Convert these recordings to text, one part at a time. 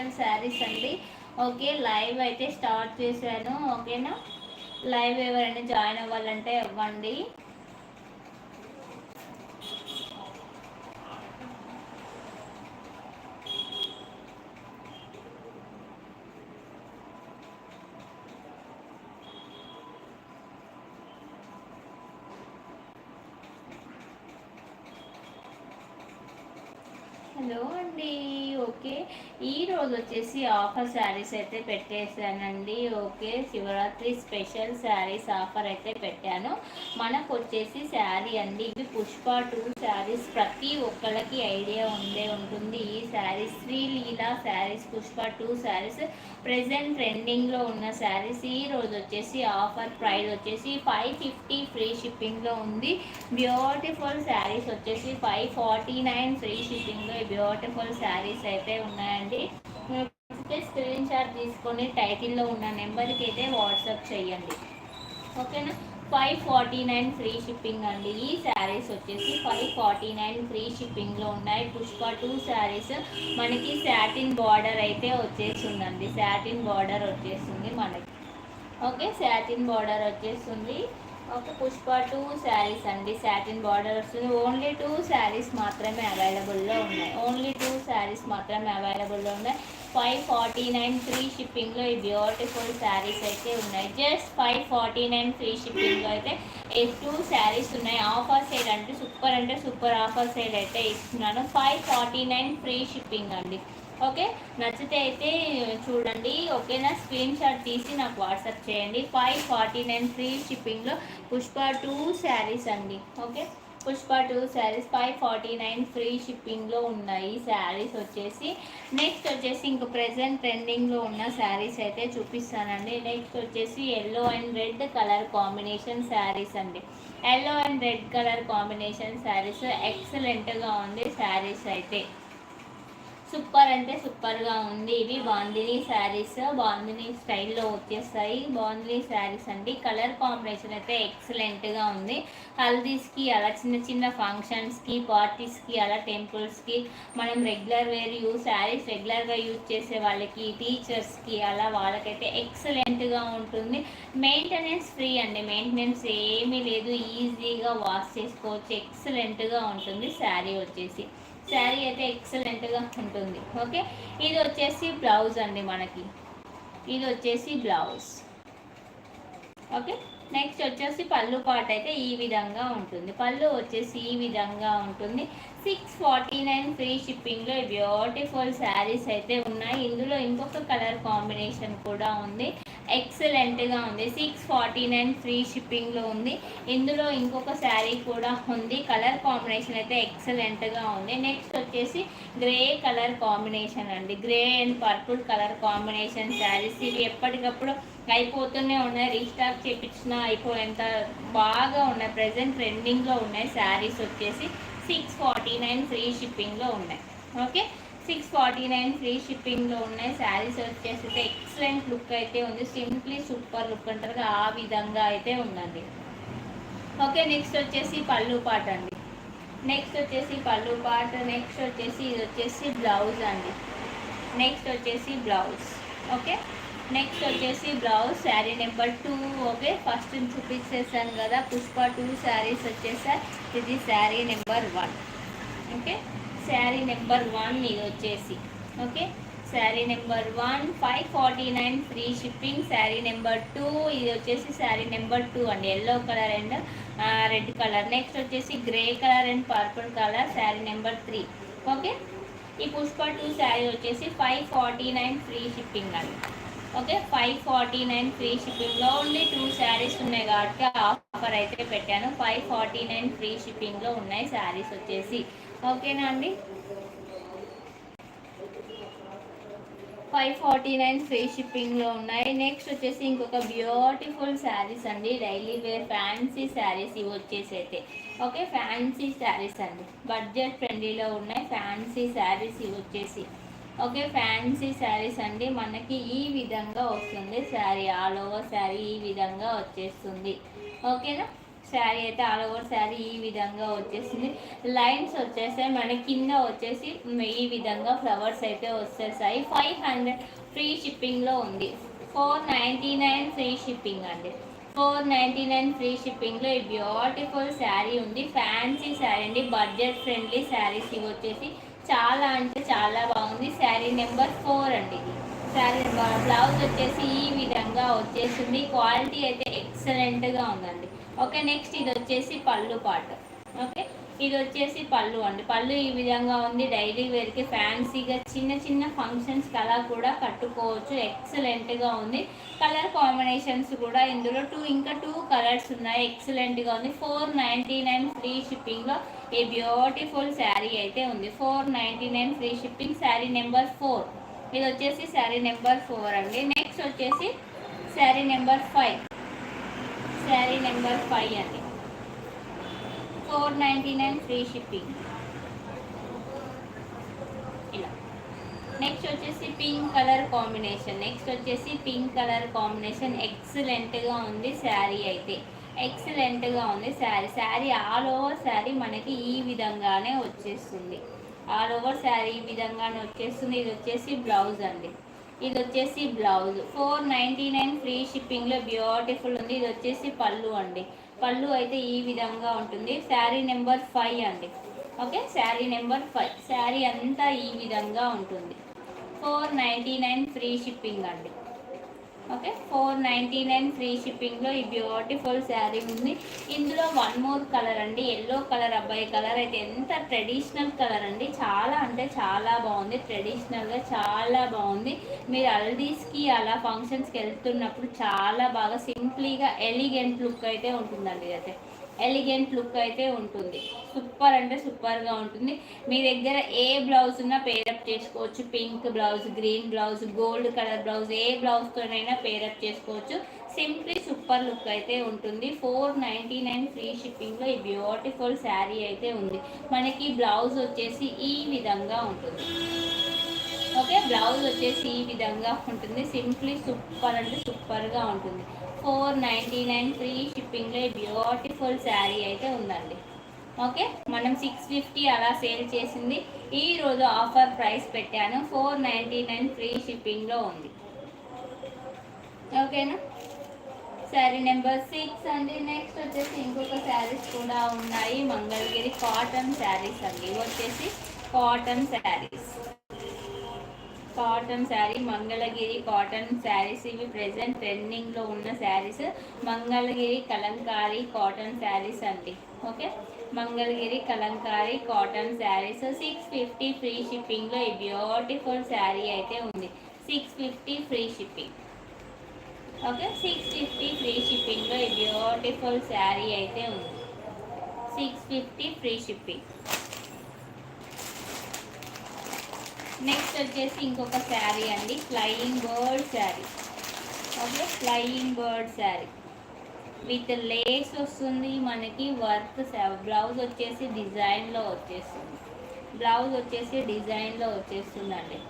Special saris అండి. Okay live అయితే start చేశాను. ఓకేనా? లైవ్ ఎవరైనా జాయిన్ అవ్వాలంటే ఇవ్వండి హలో అండి ఈరోజు ఈ రోజు వచ్చేసి ఆఫర్ శారీస్ అయితే పెట్టేశానండి. Okay Shivaratri special sarees offer అయితే పెట్టాను. మనకు వచ్చేసి శారీ అండి. ఇవి పుష్ప టూ శారీస్. ప్రతి ఒక్కళ్ళకి ఐడియా ఉండే ఉంటుంది. ఈ sarees Sreeleela sarees Pushpa two sarees present ట్రెండింగ్లో ఉన్న శారీస్. ఈ రోజు వచ్చేసి ఆఫర్ ప్రైస్ వచ్చేసి ఫైవ్ ఫిఫ్టీ ఫ్రీ షిప్పింగ్లో ఉంది. బ్యూటిఫుల్ శారీస్ వచ్చేసి ఫైవ్ ఫార్టీ నైన్ ఫ్రీ షిప్పింగ్లో బ్యూటిఫుల్ శారీస్ అయితే ఉన్నాయండి. స్క్రీన్ షాట్ తీసుకొని టైటిల్లో ఉన్న నెంబర్కి అయితే వాట్సాప్ చేయండి. ఓకేనా? Five forty nine free shipping అండి. ఈ శారీస్ వచ్చేసి ఫైవ్ ఫార్టీ నైన్ ఫ్రీ షిప్పింగ్లో ఉన్నాయి. Pushpa two sarees. మనకి శాటిన్ బార్డర్ అయితే వచ్చేస్తుందండి. శాటిన్ బార్డర్ వచ్చేస్తుంది మనకి. ఓకే? శాటిన్ బార్డర్ వచ్చేస్తుంది. ఒక పుష్ప టూ శారీస్ అండి. శాటిన్ బార్డర్ వస్తుంది. ఓన్లీ టూ శారీస్ మాత్రమే అవైలబుల్లో ఉన్నాయి. ఓన్లీ టూ శారీస్ మాత్రమే అవైలబుల్లో ఉన్నాయి. ఫైవ్ ఫార్టీ నైన్ ఫ్రీ షిప్పింగ్లో ఈ బ్యూటిఫుల్ శారీస్ అయితే ఉన్నాయి. Just five forty nine free షిప్పింగ్లో అయితే ఈ టూ శారీస్ ఉన్నాయి. ఆఫర్ సేల్ అంటే సూపర్ అంటే సూపర్ ఆఫర్ సేల్ అయితే ఇస్తున్నాను. Five forty nine free shipping అండి. ఓకే నచ్చితే అయితే చూడండి. ఓకేనా? స్క్రీన్ షాట్ తీసి నాకు వాట్సాప్ చేయండి. ఫైవ్ ఫార్టీ నైన్ ఫ్రీ షిప్పింగ్లో పుష్ప టూ శారీస్ అండి. Okay Pushpa two sarees five forty nine free షిప్పింగ్లో ఉన్నాయి. శారీస్ వచ్చేసి నెక్స్ట్ వచ్చేసి ఇంక ప్రజెంట్ ట్రెండింగ్లో ఉన్న శారీస్ అయితే చూపిస్తానండి. నెక్స్ట్ వచ్చేసి yellow and red colour combination sarees అండి. Yellow and red colour combination sarees ఎక్సలెంట్గా ఉంది శారీస్ అయితే. సూపర్ అంటే సూపర్గా ఉంది. ఇవి బాందిని శారీస్. బాందిని స్టైల్లో వచ్చేస్తాయి. బాందిని శారీస్ అండి. కలర్ కాంబినేషన్ అయితే ఎక్సలెంట్గా ఉంది. హల్దీస్కి అలా చిన్న చిన్న ఫంక్షన్స్కి పార్టీస్కి అలా టెంపుల్స్కి మనం రెగ్యులర్ వేర్ యూస్ శారీస్ రెగ్యులర్గా యూజ్ చేసే వాళ్ళకి టీచర్స్కి అలా వాళ్ళకైతే ఎక్సలెంట్గా ఉంటుంది. మెయింటెనెన్స్ ఫ్రీ అండి. మెయింటెనెన్స్ ఏమీ లేదు. ఈజీగా వాష్ చేసుకోవచ్చు. ఎక్సలెంట్గా ఉంటుంది. శారీ వచ్చేసి. శారీ అయితే ఎక్సలెంట్గా ఉంటుంది. ఓకే ఇది వచ్చేసి బ్లౌజ్ అండి మనకి. ఇది వచ్చేసి బ్లౌజ్ ఓకే నెక్స్ట్ వచ్చేసి పళ్ళు పాట అయితే ఈ విధంగా ఉంటుంది. పళ్ళు వచ్చేసి ఈ విధంగా ఉంటుంది. సిక్స్ ఫార్టీ నైన్ ఫ్రీ షిప్పింగ్లో బ్యూటిఫుల్ శారీస్ అయితే ఉన్నాయి. ఇందులో ఇంకొక కలర్ కాంబినేషన్ కూడా ఉంది. ఎక్సలెంట్గా ఉంది. సిక్స్ ఫార్టీ నైన్ ఫ్రీ షిప్పింగ్లో ఉంది. ఇందులో ఇంకొక శారీ కూడా ఉంది. కలర్ కాంబినేషన్ అయితే ఎక్సలెంట్గా ఉంది. నెక్స్ట్ వచ్చేసి గ్రే కలర్ కాంబినేషన్ అండి. Grey and purple colour combination sarees ఇవి ఎప్పటికప్పుడు అయిపోతూనే ఉన్నాయి రీస్టాక్ చేపించిన అయిపోయేంత బాగా ఉన్నాయి. ప్రజెంట్ ట్రెండింగ్లో ఉన్నాయి శారీస్ వచ్చేసి సిక్స్ ఫార్టీ నైన్ ఫ్రీ షిప్పింగ్లో ఉన్నాయి. Okay six forty nine free షిప్పింగ్లో ఉన్నాయి శారీస్ వచ్చేసి ఎక్సలెంట్ లుక్ అయితే ఉంది. సింప్లీ సూపర్ లుక్ అంటారు ఆ విధంగా అయితే ఉందండి. ఓకే నెక్స్ట్ వచ్చేసి పళ్ళు పాట అండి. నెక్స్ట్ వచ్చేసి పళ్ళు పాట నెక్స్ట్ వచ్చేసి ఇది వచ్చేసి బ్లౌజ్ అండి. నెక్స్ట్ వచ్చేసి బ్లౌజ్ ఓకే నెక్స్ట్ వచ్చేసి blouse sari number two okay. First చూపించేసాను కదా పుష్ప టూ శారీస్ వచ్చేసారి ఇది sari number one okay. Sari number one ఇది వచ్చేసి okay. Sari number one five forty nine free shipping sari number two ఇది వచ్చేసి శారీ నెంబర్ టూ అండి. Yellow colour and red colour next వచ్చేసి grey colour and purple colour sari number three okay. ఈ Pushpa two sari వచ్చేసి five forty nine free shipping అండి. Okay five forty nine free షిప్పింగ్లో only two saris ఉన్నాయి కాబట్టి ఆఫర్ అయితే పెట్టాను. ఫైవ్ ఫార్టీ నైన్ ఫ్రీ షిప్పింగ్లో ఉన్నాయి శారీస్ వచ్చేసి. ఓకేనా అండి? ఫైవ్ ఫార్టీ నైన్ ఫ్రీ షిప్పింగ్లో ఉన్నాయి. నెక్స్ట్ వచ్చేసి ఇంకొక బ్యూటిఫుల్ శారీస్ అండి. డైలీ వేర్ ఫ్యాన్సీ శారీస్ ఇవి వచ్చేసి అయితే. ఓకే ఫ్యాన్సీ శారీస్ అండి. బడ్జెట్ ఫ్రెండ్లీలో ఉన్నాయి. ఫ్యాన్సీ శారీస్ ఇవి వచ్చేసి. ఓకే ఫ్యాన్సీ శారీస్ అండి. మనకి ఈ విధంగా వస్తుంది శారీ ఆల్ ఓవర్ శారీ ఈ విధంగా వచ్చేస్తుంది. ఓకేనా? శారీ అయితే ఆల్ ఓవర్ శారీ ఈ విధంగా వచ్చేసింది లైన్స్ వచ్చేసాయి. మన కింద వచ్చేసి ఈ విధంగా ఫ్లవర్స్ అయితే వచ్చేసాయి. ఫైవ్ హండ్రెడ్ ఫ్రీ షిప్పింగ్లో ఉంది. Four ninety nine free shipping అండి. ఫోర్ నైంటీ నైన్ ఫ్రీ షిప్పింగ్లో ఈ బ్యూటిఫుల్ శారీ ఉంది. ఫ్యాన్సీ శారీ అండి. బడ్జెట్ ఫ్రెండ్లీ శారీస్ ఇవి వచ్చేసి చాలా అంటే చాలా బాగుంది. శారీ నెంబర్ ఫోర్ అండి ఇది. శారీ బ్లౌజ్ వచ్చేసి ఈ విధంగా వచ్చేసింది. క్వాలిటీ అయితే ఎక్సలెంట్గా ఉందండి. ఓకే నెక్స్ట్ ఇది వచ్చేసి పళ్ళు పాట. ఓకే ఇది వచ్చేసి పళ్ళు అండి. పళ్ళు ఈ విధంగా ఉంది. డైలీ వేర్కి ఫ్యాన్సీగా చిన్న చిన్న ఫంక్షన్స్ అలా కూడా కట్టుకోవచ్చు. ఎక్సలెంట్గా ఉంది. కలర్ కాంబినేషన్స్ కూడా ఇందులో టూ ఇంకా టూ కలర్స్ ఉన్నాయి. ఎక్సలెంట్గా ఉంది. ఫోర్ నైంటీ నైన్ ఫ్రీ షిప్పింగ్లో ఈ బ్యూటిఫుల్ శారీ అయితే ఉంది. Four ninety nine free shipping sari number four ఇది వచ్చేసి శారీ నెంబర్ ఫోర్ అండి. నెక్స్ట్ వచ్చేసి sari number five sari number five అండి. Four ninety nine free shipping. ఇలా. నెక్స్ట్ వచ్చేసి పింక్ కలర్ కాంబినేషన్ నెక్స్ట్ వచ్చేసి పింక్ కలర్ కాంబినేషన్ ఎక్సలెంట్గా ఉంది శారీ అయితే. ఎక్సలెంట్గా ఉంది శారీ. శారీ ఆల్ ఓవర్ శారీ మనకి ఈ విధంగానే వచ్చేస్తుంది. ఆల్ ఓవర్ శారీ ఈ విధంగానే వచ్చేస్తుంది. ఇది వచ్చేసి బ్లౌజ్ అండి. ఇది వచ్చేసి blouse four ninety nine free షిప్పింగ్లో బ్యూటిఫుల్ ఉంది. ఇది వచ్చేసి పళ్ళు అండి. పళ్ళు అయితే ఈ విధంగా ఉంటుంది. శారీ నెంబర్ ఫైవ్ అండి. Okay? Sari number five. Sari అంతా ఈ విధంగా ఉంటుంది. Four ninety nine free shipping అండి. Okay four ninety nine free షిప్పింగ్లో ఈ బ్యూటిఫుల్ శారీ ఉంది. ఇందులో వన్ మోర్ కలర్ అండి ఎల్లో కలర్ అబ్బాయి కలర్ అయితే ఎంత ట్రెడిషనల్ కలర్ అండి. చాలా అంటే చాలా బాగుంది. ట్రెడిషనల్గా చాలా బాగుంది. మీరు హల్దీస్కి అలా ఫంక్షన్స్కి వెళ్తున్నప్పుడు చాలా బాగా సింప్లీగా ఎలిగెంట్ లుక్ అయితే ఉంటుందండి అయితే. ఎలిగెంట్ లుక్ అయితే ఉంటుంది. సూపర్ అంటే సూపర్గా ఉంటుంది. మీ దగ్గర ఏ బ్లౌజ్ ఉన్నా పేరప్ చేసుకోవచ్చు. Pink blouse green blouse gold colour blouse ఏ బ్లౌజ్తోనైనా పేరప్ చేసుకోవచ్చు. సింప్లీ సూపర్ లుక్ అయితే ఉంటుంది. ఫోర్ నైంటీ నైన్ ఫ్రీ షిప్పింగ్లో ఈ బ్యూటిఫుల్ శారీ అయితే ఉంది. మనకి బ్లౌజ్ వచ్చేసి ఈ విధంగా ఉంటుంది. ఓకే బ్లౌజ్ వచ్చేసి ఈ విధంగా ఉంటుంది. సింప్లీ సూపర్ అంటే సూపర్గా ఉంటుంది. ఫోర్ నైంటీ నైన్ ఫ్రీ షిప్పింగ్లో బ్యూటిఫుల్ శారీ అయితే ఉందండి. ఓకే మనం సిక్స్ ఫిఫ్టీ అలా సేల్ చేసింది. ఈరోజు ఆఫర్ ప్రైస్ పెట్టాను. ఫోర్ నైంటీ నైన్ ఫ్రీ షిప్పింగ్లో ఉంది. ఓకేనా? శారీ నెంబర్ సిక్స్ అండి. నెక్స్ట్ వచ్చేసి ఇంకొక శారీస్ కూడా ఉన్నాయి. మంగళగిరి కాటన్ శారీస్ అండి. వచ్చేసి cotton saris cotton sari Mangalagiri cotton saris ఇవి ప్రజెంట్ ట్రెండింగ్లో ఉన్న శారీస్. మంగళగిరి కలంకారీ కాటన్ శారీస్ అండి. Okay? Mangalagiri Kalamkari cotton saris. Six fifty free షిప్పింగ్లో ఈ బ్యూటిఫుల్ శారీ అయితే ఉంది. Six fifty free shipping okay? Six fifty free షిప్పింగ్లో ఈ బ్యూటిఫుల్ శారీ అయితే ఉంది. Six fifty free shipping next వచ్చేసి ఇంకొక శారీ అండి. Flying bird sari. Okay flying bird sari. With lace వస్తుంది మనకి వర్క్ బ్లౌజ్ వచ్చేసి డిజైన్లో వచ్చేస్తుంది. బ్లౌజ్ వచ్చేసి డిజైన్లో వచ్చేస్తుందండి.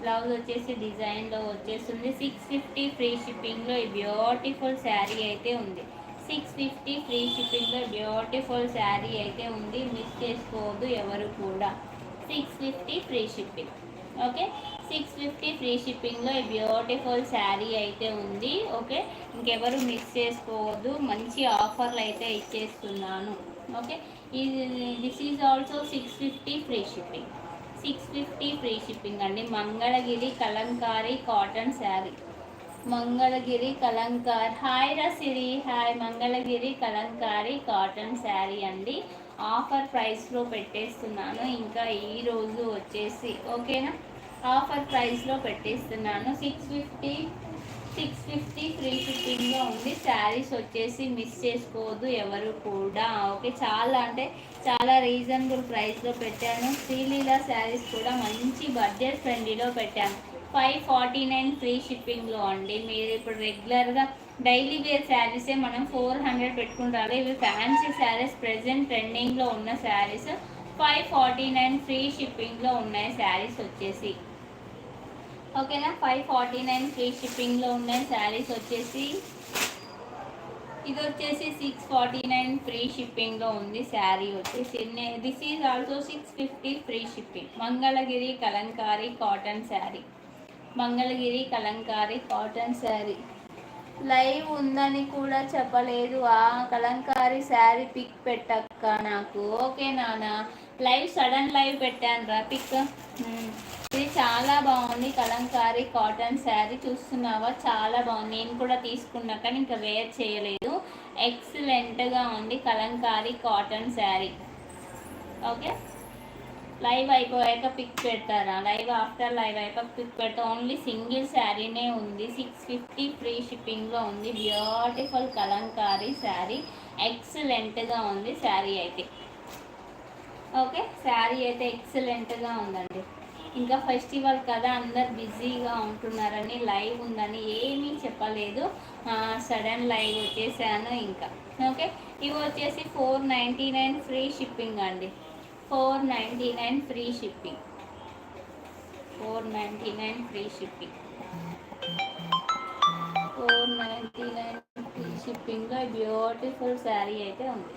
బ్లౌజ్ వచ్చేసి డిజైన్లో వచ్చేస్తుంది. సిక్స్ ఫిఫ్టీ ఫ్రీ షిప్పింగ్లో ఈ బ్యూటిఫుల్ శారీ అయితే ఉంది. సిక్స్ ఫిఫ్టీ ఫ్రీ షిప్పింగ్లో బ్యూటిఫుల్ శారీ అయితే ఉంది. మిస్ చేసుకోవద్దు ఎవరు కూడా. Six fifty free shipping okay six fifty free షిప్పింగ్లో ఈ బ్యూటిఫుల్ శారీ అయితే ఉంది. ఓకే ఇంకెవరు మిస్ చేసుకోవద్దు. మంచి ఆఫర్లు అయితే ఇచ్చేస్తున్నాను. ఓకే ఇది this is also six fifty free shipping six fifty free shipping అండి. మంగళగిరి కలంకారీ కాటన్ శారీ మంగళగిరి కలంకార్ హాయ్ రసిరి. హాయ్ మంగళగిరి కలంకారీ కాటన్ శారీ అండి. ఆఫర్ ప్రైస్లో పెట్టేస్తున్నాను. ఇంకా ఈరోజు వచ్చేసి ఓకేనా? ఆఫర్ ప్రైస్లో పెట్టేస్తున్నాను. Six fifty six fifty free షిప్పింగ్లో ఉంది. శారీస్ వచ్చేసి మిస్ చేసుకోవద్దు ఎవరు కూడా. ఓకే చాలా అంటే చాలా రీజనబుల్ ప్రైస్లో పెట్టాను. శ్రీలీల శారీస్ కూడా మంచి బడ్జెట్ ఫ్రెండ్లీలో పెట్టాను. ఫైవ్ ఫార్టీ నైన్ ఫ్రీ షిప్పింగ్లో అండి. మీరు ఇప్పుడు రెగ్యులర్గా డైలీ వేర్ శారీసే మనం ఫోర్ హండ్రెడ్ పెట్టుకుంటారు ఇవి ఫ్యాన్సీ శారీస్ ప్రజెంట్ ట్రెండింగ్లో ఉన్న saris. Five forty nine free షిప్పింగ్లో ఉన్నాయి శారీస్ వచ్చేసి. ఓకేనా? ఫైవ్ ఫార్టీ నైన్ ఫ్రీ షిప్పింగ్లో ఉన్నాయి శారీస్ వచ్చేసి. ఇది వచ్చేసి సిక్స్ ఫార్టీ నైన్ ఫ్రీ షిప్పింగ్లో ఉంది శారీ వచ్చేసి. This is also six fifty free shipping. Mangalagiri Kalamkari cotton sari. Mangalagiri Kalamkari cotton sari. Live ఉందని కూడా చెప్పలేదు. ఆ కలంకారీ శారీ పిక్ పెట్టక్క నాకు. ఓకే నాన్న. లైవ్ సడన్ లైవ్ పెట్టాను రా పిక్. ఇది చాలా బాగుంది. కలంకారీ కాటన్ శారీ చూస్తున్నావా? చాలా బాగుంది. నేను కూడా తీసుకున్నా కానీ ఇంకా వేర్ చేయలేదు. ఎక్సలెంట్గా ఉంది Kalamkari cotton sari. Okay? Live అయిపోయాక పిక్ పెడతారా? లైవ్ ఆఫ్టర్ లైవ్ అయిపోయాక పిక్ పెడతా. ఓన్లీ సింగిల్ శారీనే ఉంది. సిక్స్ ఫిఫ్టీ ఫ్రీ షిప్పింగ్లో ఉంది. బ్యూటిఫుల్ కలంకారీ శారీ. ఎక్సలెంట్గా ఉంది శారీ అయితే. ఓకే శారీ అయితే ఎక్సలెంట్గా ఉందండి. ఇంకా ఫెస్టివల్ కదా అందరు బిజీగా ఉంటున్నారని లైవ్ ఉందని ఏమీ చెప్పలేదు. సడన్ లైవ్ వచ్చేసాను ఇంకా. ఓకే ఇవి వచ్చేసి four ninety nine free shipping అండి. Four ninety nine free shipping. Four ninety nine free shipping. Four ninety nine free షిప్పింగ్లో బ్యూటిఫుల్ శారీ అయితే ఉంది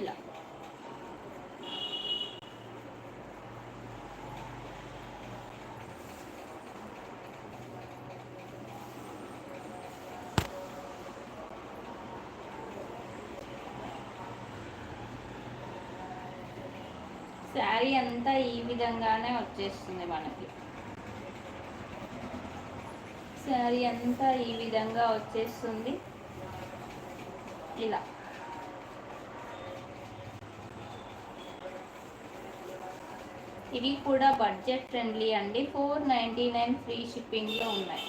ఇలా శారీ అంతా ఈ విధంగానే వచ్చేస్తుంది మనకి. శారీ అంతా ఈ విధంగా వచ్చేస్తుంది. ఇలా. ఇవి కూడా బడ్జెట్ ఫ్రెండ్లీ అండి. ఫోర్ నైంటీ నైన్ ఫ్రీ షిప్పింగ్లో ఉన్నాయి.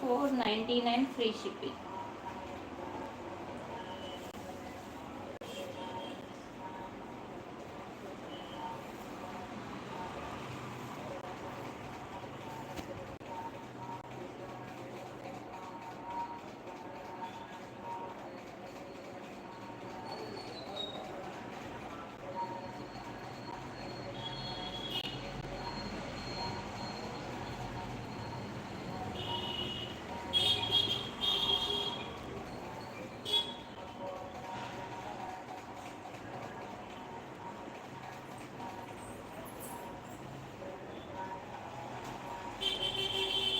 Four ninety nine free shipping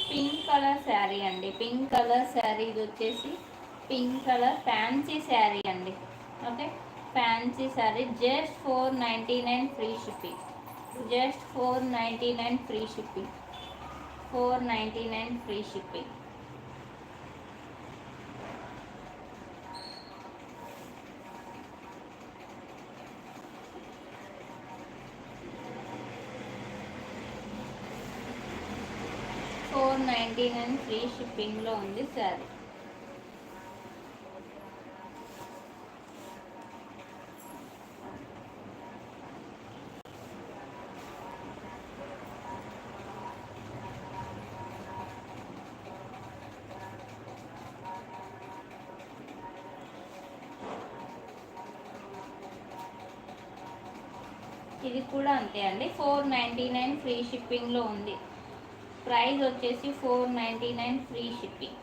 pink colour sari అండి. పింక్ కలర్ శారీ ఇది వచ్చేసి పింక్ కలర్ ఫ్యాన్సీ శారీ అండి. Okay? Fancy sari. Just four ninety nine free shipping. Just four ninety nine free shipping. Four ninety nine free shipping. Four ninety nine free షిప్పింగ్లో ఉంది శారీ ఇది కూడా అంతే అండి. ఫోర్ నైంటీ నైన్ ఫ్రీ షిప్పింగ్లో ఉంది. Price వచ్చేసి four ninety nine free shipping.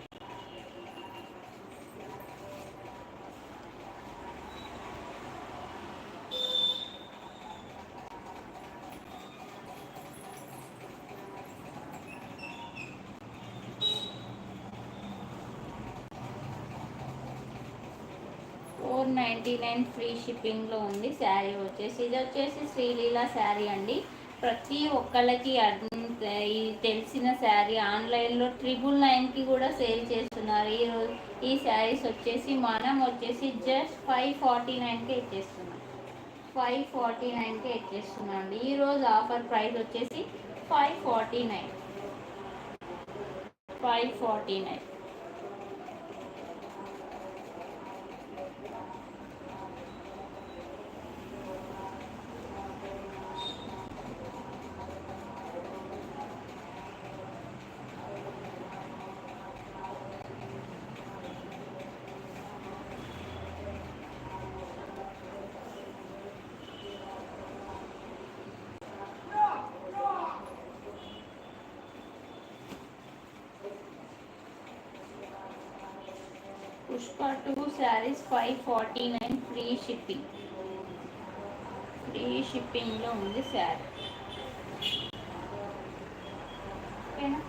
Four ninety nine free షిప్పింగ్లో ఉంది శారీ వచ్చేసి. ఇది వచ్చేసి శ్రీలీల శారీ అండి. ప్రతి ఒక్కళ్ళకి అర్థం- ఈ తెలిసిన శారీ ఆన్లైన్లో ట్రిపుల్ నైన్కి కూడా సేల్ చేస్తున్నారు. ఈ రోజు ఈ శారీస్ వచ్చేసి మనం వచ్చేసి జస్ట్ ఫైవ్ ఫార్టీ నైన్కే ఇచ్చేస్తున్నాం. ఫైవ్ ఫార్టీ నైన్కే ఇచ్చేస్తున్నాం అండి. ఈరోజు ఆఫర్ ప్రైస్ వచ్చేసి five forty nine. Five forty nine. Pushpa two saris five forty nine free shipping. Free షిప్పింగ్లో ఉంది శారీ. ఓకేనా?